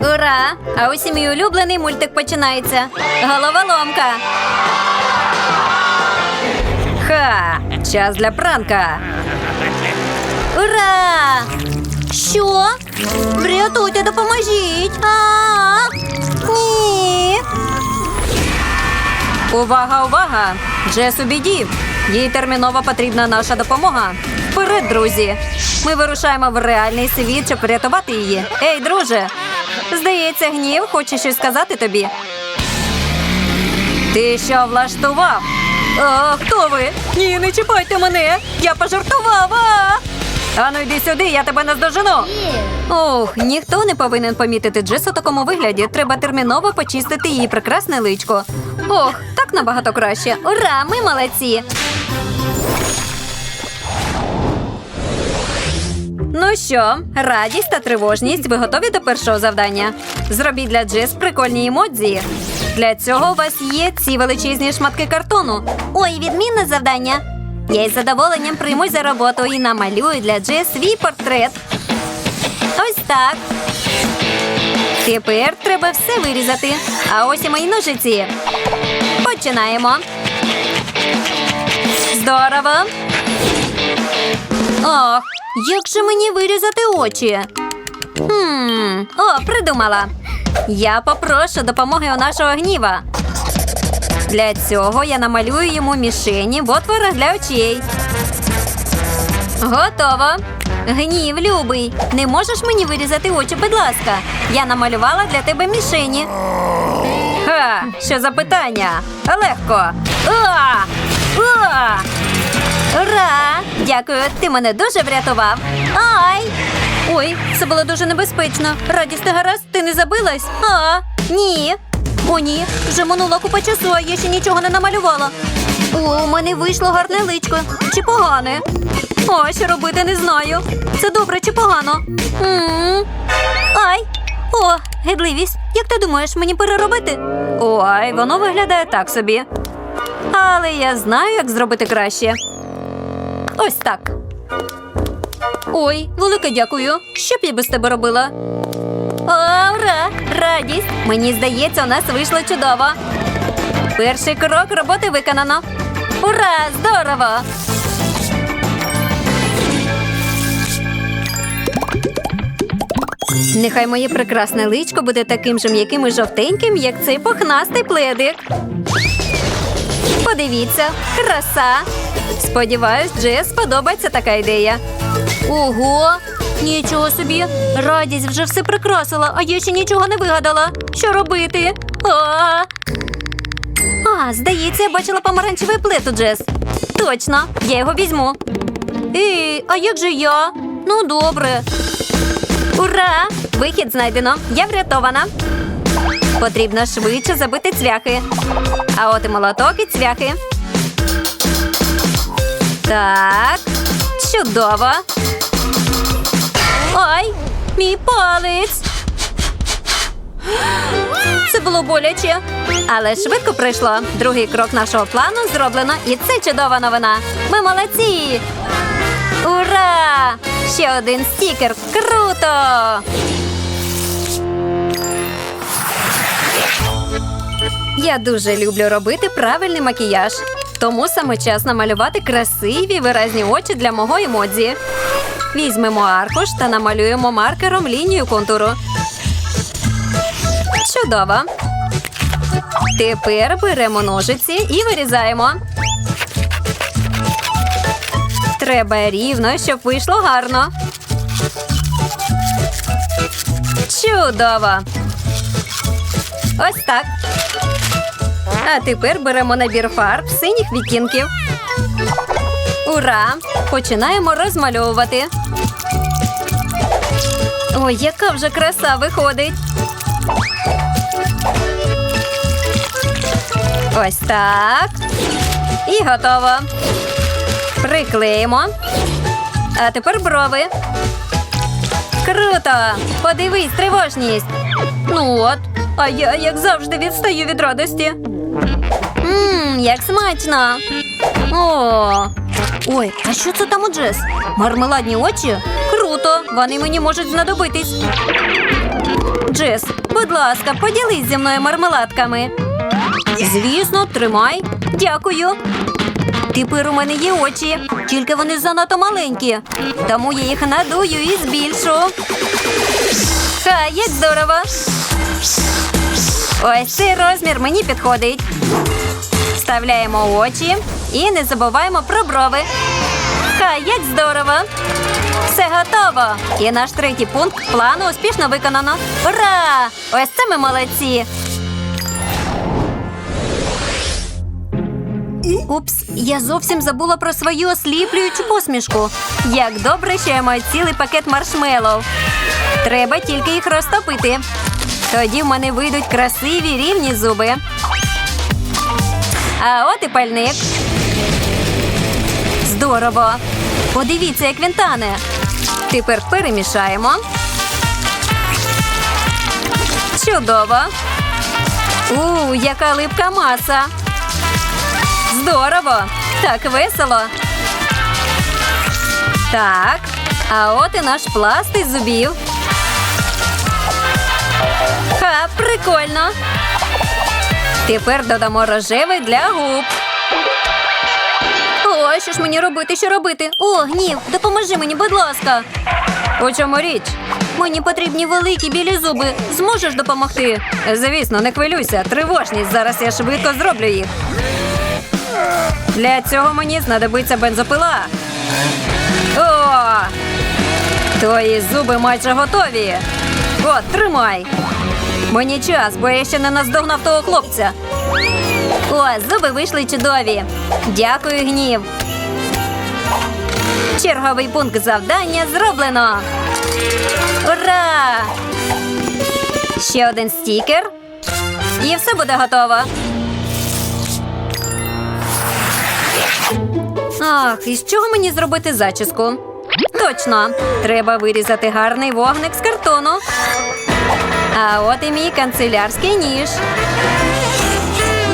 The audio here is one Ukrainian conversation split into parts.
Ура! А ось і мій улюблений мультик починається. Головоломка. Ха! Час для пранка. Ура! Що? Врятуйте, допоможіть! А! Ні! Увага, увага! Джес у біді! Їй терміново потрібна наша допомога. Вперед, друзі! Ми вирушаємо в реальний світ, щоб врятувати її. Ей, друже! Здається, гнів хоче щось сказати тобі. Ти що влаштував? А, хто ви? Ні, не чіпайте мене! Я пожартував! А! Ану, йди сюди, я тебе наздожену. Ох, ніхто не повинен помітити Джес у такому вигляді. Треба терміново почистити її прекрасне личко. Ох, так набагато краще. Ура, ми молодці. Ну що, радість та тривожність, ви готові до першого завдання? Зробіть для Джес прикольні емодзі. Для цього у вас є ці величезні шматки картону. Ой, відмінне завдання. Я із задоволенням приймусь за роботу і намалюю для Джес свій портрет. Ось так. Тепер треба все вирізати. А ось і мої ножиці. Починаємо. Здорово. Ох, як же мені вирізати очі? Хм, О, придумала. Я попрошу допомоги у нашого гніва. Для цього я намалюю йому мішені в отворах для очей. Готово. Гнів, любий. Не можеш мені вирізати очі, будь ласка. Я намалювала для тебе мішені. Ха, що за питання? Легко. А! А! Дякую, ти мене дуже врятував. Ай! Ой, це було дуже небезпечно. Радість, ти гаразд, ти не забилась? А, ні. О, ні, вже минула купа часу, а я ще нічого не намалювала. О, у мене вийшло гарне личко. Чи погане? О, що робити не знаю. Це добре чи погано? м Ай! О, гидливість. Як ти думаєш, мені переробити? Ой, воно виглядає так собі. Але я знаю, як зробити краще. Ось так. Ой, велике дякую. Що б я без тебе робила? О, ура! Радість! Мені здається, у нас вийшло чудово. Перший крок роботи виконано. Ура! Здорово! Нехай моє прекрасне личко буде таким же м'яким і жовтеньким, як цей пухнастий пледик. Подивіться, краса. Сподіваюсь, Джес сподобається така ідея. Ого, нічого собі. Радість вже все прикрасила, а я ще нічого не вигадала. Що робити? А, а здається, я бачила помаранчевий у Джес. Точно, я його візьму. Ей, а як же я? Ну, добре. Ура! Вихід знайдено. Я врятована. Потрібно швидше забити цвяхи. А от і молоток і цвяхи. Так. Чудово. Ой, мій палець. Це було боляче. Але швидко пройшло. Другий крок нашого плану зроблено, і це чудова новина. Ми молодці! Ура! Ще один стікер. Круто! Я дуже люблю робити правильний макіяж. Тому саме час намалювати красиві виразні очі для мого емодзі. Візьмемо аркуш та намалюємо маркером лінію контуру. Чудово. Тепер беремо ножиці і вирізаємо. Треба рівно, щоб вийшло гарно. Чудово. Ось так. А тепер беремо набір фарб синіх відтінків. Ура! Починаємо розмальовувати. Ой, яка вже краса виходить. Ось так. І готово. Приклеїмо. А тепер брови. Круто! Подивись, тривожність. Ну от, а я, як завжди, відстаю від радості. Ммм, як смачно. О. Ой, а що це там у Джес? Мармеладні очі? Круто! Вони мені можуть знадобитись. Джес, будь ласка, поділись зі мною мармеладками. Звісно, тримай. Дякую. Тепер у мене є очі, тільки вони занадто маленькі. Тому я їх надую і збільшу. Ха, як здорово! Ось цей розмір мені підходить. Вставляємо очі і не забуваємо про брови. Ха, як здорово! Все готово! І наш третій пункт плану успішно виконано. Ура! Ось це ми молодці! Упс, я зовсім забула про свою осліплюючу посмішку. Як добре, що я маю цілий пакет маршмеллоу. Треба тільки їх розтопити. Тоді в мене вийдуть красиві рівні зуби. А от і пальник. Здорово. Подивіться, як він тане. Тепер перемішаємо. Чудово. У, яка липка маса. Здорово! Так весело. Так. А от і наш пласт із зубів. Прикольно. Тепер додамо рожевий для губ. О, що ж мені робити? Що робити? О, гнів, допоможи мені, будь ласка. У чому річ? Мені потрібні великі білі зуби. Зможеш допомогти? Звісно, не хвилюйся. Тривожність. Зараз я швидко зроблю їх. Для цього мені знадобиться бензопила. О! Твої зуби майже готові. От, тримай. Мені час, бо я ще не наздогнав того хлопця. О, зуби вийшли чудові. Дякую, гнів. Черговий пункт завдання зроблено. Ура! Ще один стікер. І все буде готово. Ах, із чого мені зробити зачіску? Точно, треба вирізати гарний вогник з картону. А от і мій канцелярський ніж.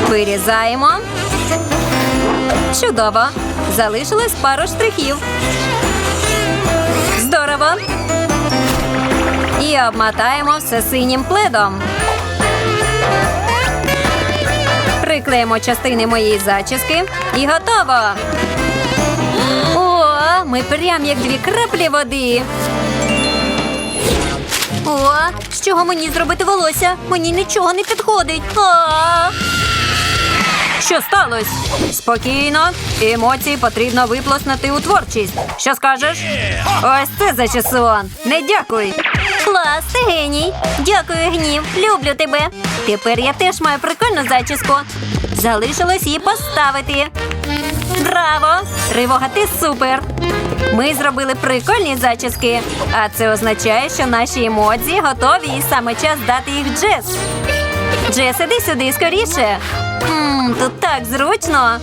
Вирізаємо. Чудово. Залишилось пару штрихів. Здорово. І обмотаємо все синім пледом. Приклеїмо частини моєї зачіски і готово. О, ми прям як дві краплі води. О, з чого мені зробити волосся? Мені нічого не підходить. А! Що сталося? Спокійно. Емоції потрібно виплеснути у творчість. Що скажеш? Ось це зачесон. Не дякуй. Клас, ти геній. Дякую, гнів. Люблю тебе. Тепер я теж маю прикольну зачіску. Залишилось її поставити. Браво! Тривога, ти супер! Ми зробили прикольні зачіски, а це означає, що наші емоції готові і саме час дати їх Джес. Джес, іди сюди скоріше. Мм, тут так зручно.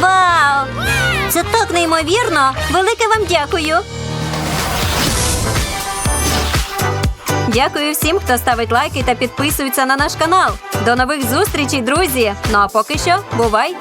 Вау! Це так неймовірно! Велике вам дякую. Дякую всім, хто ставить лайки та підписується на наш канал. До нових зустрічей, друзі! Ну а поки що, бувай!